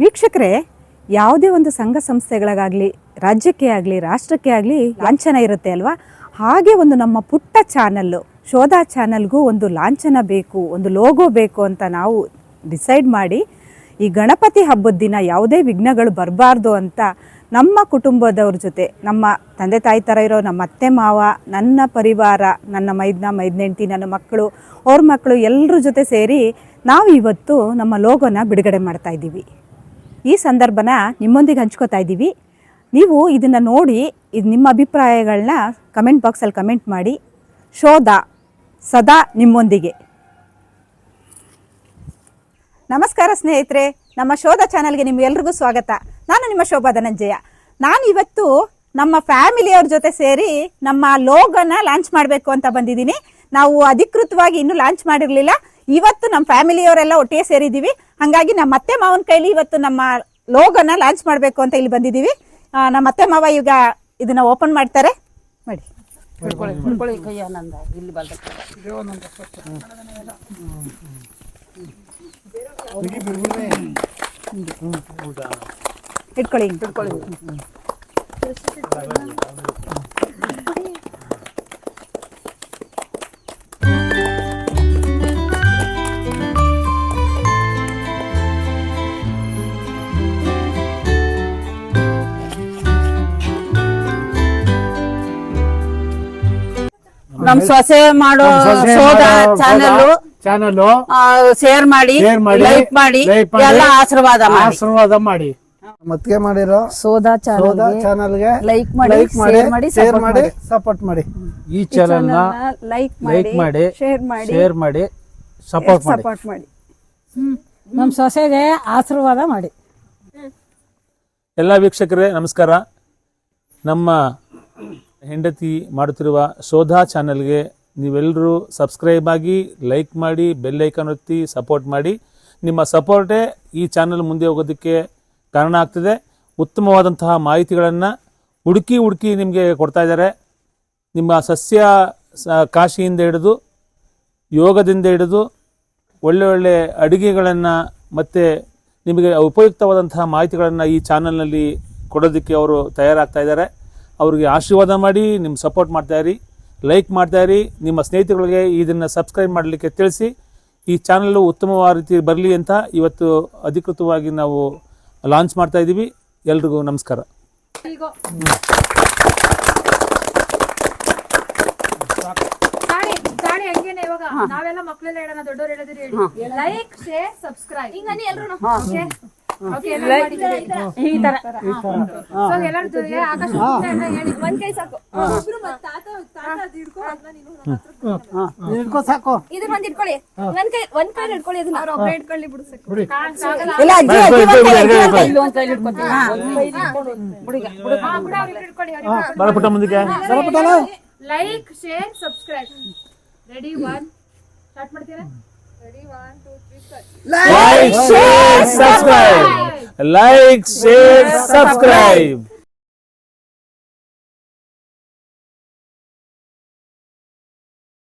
ವೀಕ್ಷಕರೇ, ಯಾವುದೇ ಒಂದು ಸಂಘ ಸಂಸ್ಥೆಗಳಿಗಾಗಲಿ ರಾಜ್ಯಕ್ಕೆ ಆಗಲಿ, ರಾಷ್ಟ್ರಕ್ಕೆ ಆಗಲಿ ಲಾಂಛನ ಇರುತ್ತೆ ಅಲ್ವಾ? ಹಾಗೆ ಒಂದು ನಮ್ಮ ಪುಟ್ಟ ಚಾನಲ್ಲು, ಶೋಧ ಚಾನಲ್ಗೂ ಒಂದು ಲಾಂಛನ ಬೇಕು, ಒಂದು ಲೋಗೋ ಬೇಕು ಅಂತ ನಾವು ಡಿಸೈಡ್ ಮಾಡಿ, ಈ ಗಣಪತಿ ಹಬ್ಬದ ದಿನ ಯಾವುದೇ ವಿಘ್ನಗಳು ಬರಬಾರ್ದು ಅಂತ ನಮ್ಮ ಕುಟುಂಬದವ್ರ ಜೊತೆ, ನಮ್ಮ ತಂದೆ ತಾಯಿ ಥರ ಇರೋ ನಮ್ಮ ಅತ್ತೆ ಮಾವ, ನನ್ನ ಪರಿವಾರ, ನನ್ನ ಮೈದ್ನ, ಮೈದ್ನೆಂಟಿ, ನನ್ನ ಮಕ್ಕಳು, ಅವ್ರ ಮಕ್ಕಳು ಎಲ್ಲರ ಜೊತೆ ಸೇರಿ ನಾವು ಇವತ್ತು ನಮ್ಮ ಲೋಗೋನ ಬಿಡುಗಡೆ ಮಾಡ್ತಾ ಇದ್ದೀವಿ. ಈ ಸಂದರ್ಭನ ನಿಮ್ಮೊಂದಿಗೆ ಹಂಚ್ಕೋತಾ ಇದ್ದೀವಿ. ನೀವು ಇದನ್ನು ನೋಡಿ ಇದು ನಿಮ್ಮ ಅಭಿಪ್ರಾಯಗಳನ್ನ ಕಮೆಂಟ್ ಬಾಕ್ಸಲ್ಲಿ ಕಮೆಂಟ್ ಮಾಡಿ. ಶೋಧ ಸದಾ ನಿಮ್ಮೊಂದಿಗೆ. ನಮಸ್ಕಾರ ಸ್ನೇಹಿತರೆ, ನಮ್ಮ ಶೋಧ ಚಾನಲ್ಗೆ ನಿಮ್ಗೆಲ್ರಿಗೂ ಸ್ವಾಗತ. ನಾನು ನಿಮ್ಮ ಶೋಭಾ ಧನಂಜಯ. ನಾನು ಇವತ್ತು ನಮ್ಮ ಫ್ಯಾಮಿಲಿಯವ್ರ ಜೊತೆ ಸೇರಿ ನಮ್ಮ ಲೋಗನ ಲಾಂಚ್ ಮಾಡಬೇಕು ಅಂತ ಬಂದಿದ್ದೀನಿ. ನಾವು ಅಧಿಕೃತವಾಗಿ ಇನ್ನೂ ಲಾಂಚ್ ಮಾಡಿರಲಿಲ್ಲ. ಇವತ್ತು ನಮ್ಮ ಫ್ಯಾಮಿಲಿಯವರೆಲ್ಲ ಒಟ್ಟಿಗೆ ಸೇರಿದ್ದೀವಿ. ಹಾಗಾಗಿ ನಮ್ಮ ಅತ್ತೆ ಮಾವನ ಕೈಲಿ ಇವತ್ತು ನಮ್ಮ ಲೋಗನ ಲಾಂಚ್ ಮಾಡಬೇಕು ಅಂತ ಇಲ್ಲಿ ಬಂದಿದ್ದೀವಿ. ನಮ್ಮ ಅತ್ತೆ ಮಾವ ಈಗ ಇದನ್ನ ಓಪನ್ ಮಾಡ್ತಾರೆ. ಮಾಡಿ. ಇಟ್ಕೊಳ್ಳಿ ನಮ್ ಸೊಸೆ ಮಾಡೋ ಶೋಧ ಚಾನಲ್ ಚಾನಲ್ ಶೇರ್ ಮಾಡಿ ಲೈಕ್ ಮಾಡಿ ಎಲ್ಲ ಆಶೀರ್ವಾದ ಮಾಡಿ. ಆಶೀರ್ವಾದ ಮಾಡಿ. ಮತ್ತೆ ಮಾಡಿರೋ ಸೋದಾ ಸೋದಾ ಚಾನಲ್ಗೆ ಲೈಕ್ ಮಾಡಿ ಲೈಕ್ ಮಾಡಿ ಶೇರ್ ಮಾಡಿ ಸಪೋರ್ಟ್ ಮಾಡಿ ಈ ಚಾನಲ್ನ ಲೈಕ್ ಲೈಕ್ ಮಾಡಿ ಶೇರ್ ಮಾಡಿ. ಶೇರ್ ಮಾಡಿ ಸಪೋರ್ಟ್ ಮಾಡಿ. ಸಪೋರ್ಟ್ ಮಾಡಿ. ನಮ್ಮ ಸೊಸೆಗೆ ಆಶೀರ್ವಾದ ಮಾಡಿ. ಎಲ್ಲ ವೀಕ್ಷಕರೇ ನಮಸ್ಕಾರ. ನಮ್ಮ ಹೆಂಡತಿ ಮಾಡುತ್ತಿರುವ ಶೋಧಾ ಚಾನಲ್ಗೆ ನೀವೆಲ್ಲರೂ ಸಬ್ಸ್ಕ್ರೈಬ್ ಆಗಿ ಲೈಕ್ ಮಾಡಿ, ಬೆಲ್ ಐಕಾನ್ ಒತ್ತಿ ಸಪೋರ್ಟ್ ಮಾಡಿ. ನಿಮ್ಮ ಸಪೋರ್ಟೇ ಈ ಚಾನಲ್ ಮುಂದೆ ಹೋಗೋದಕ್ಕೆ ಕಾರಣ ಆಗ್ತದೆ. ಉತ್ತಮವಾದಂತಹ ಮಾಹಿತಿಗಳನ್ನು ಹುಡುಕಿ ಹುಡುಕಿ ನಿಮಗೆ ಕೊಡ್ತಾ ಇದ್ದಾರೆ. ನಿಮ್ಮ ಸಸ್ಯ ಕಾಶಿಯಿಂದ ಹಿಡಿದು, ಯೋಗದಿಂದ ಹಿಡಿದು, ಒಳ್ಳೆ ಒಳ್ಳೆ ಅಡುಗೆಗಳನ್ನು ಮತ್ತು ನಿಮಗೆ ಉಪಯುಕ್ತವಾದಂತಹ ಮಾಹಿತಿಗಳನ್ನು ಈ ಚಾನಲ್ನಲ್ಲಿ ಕೊಡೋದಕ್ಕೆ ಅವರು ತಯಾರಾಗ್ತಾ ಇದ್ದಾರೆ. ಅವರಿಗೆ ಆಶೀರ್ವಾದ ಮಾಡಿ ನಿಮ್ಮ ಸಪೋರ್ಟ್ ಮಾಡ್ತಾ ಇರಿ ಲೈಕ್ ಮಾಡ್ತಾ ಇರಿ ನಿಮ್ಮ ಸ್ನೇಹಿತರುಗಳಿಗೆ ಇದನ್ನು ಸಬ್ಸ್ಕ್ರೈಬ್ ಮಾಡಲಿಕ್ಕೆ ತಿಳಿಸಿ ಈ ಚಾನಲ್ಲು ಉತ್ತಮವಾದ ರೀತಿ ಬರಲಿ ಅಂತ ಇವತ್ತು ಅಧಿಕೃತವಾಗಿ ನಾವು ಲಾಂಚ್ ಮಾಡ್ತಾ ಇದ್ದೀವಿ. ಎಲ್ರಿಗೂ ನಮಸ್ಕಾರ. ನಾವೆಲ್ಲ ಮಕ್ಕಳೆಲ್ಲ ಹೇಳೋಣ ದೊಡ್ಡವ್ರು ಹೇಳಿದ್ರಿ ಹೇಳಿ. ಲೈಕ್ ಶೇರ್ ಸಬ್ಸ್ಕ್ರೈಬ್ ಹಿಂಗನಿ ಎಲ್ರು ಓಕೆ ಈ ತರ? ಸೊ ಎಲ್ಲರೂ ಜೊತೆಗೆ ಆಕಾಶ ಸುತ್ತ ಎಲ್ಲ ಹೇಳಿ ಒಂದ್ ಕೈ ಸಾಕು. ಹಿಡ್ಕೊ ಸಾಕು. ಇದನ್ನ ಒಂದ್ ಇಟ್ಕೊಳ್ಳಿ ಒಂದ್ ಕೈ ಒಂದ್ ಕೈ ಇಟ್ಕೊಳ್ಳಿ ಇದನ್ನ. ಅವ್ರ ಒಬ್ಬರೇ ಇಟ್ಕೊಳ್ಳಿ ಬಿಡು ಸಾಕು. ಇಲ್ಲ ಅಜ್ಜಿ ಅಜ್ಜಿ ಒಂದ್ ಕೈ, ಹಿಡ್ಕೊಳ್ಳಿ ಒಂದ್ ಕೈ. ಇಲ್ಲಿ ಒಂದ್ ಕೈ ಹಿಡ್ಕೊತೀನಿ ಒಂದ್ ಕೈ ಹಿಡ್ಕೊಂಡು ಹುಡುಗ ಹುಡುಗ ಹಾ, ಬಿಡು, ಅವ್ರಿಗೆ ಇಟ್ಕೊಳ್ಳಿ ಅವ್ರಿಗೆ ಬರ ಪುಟ್ಟ ಮುಂದಕ್ಕೆ. Like share subscribe ready one start ಮಾಡ್ತೀರಾ? Ready one two three like share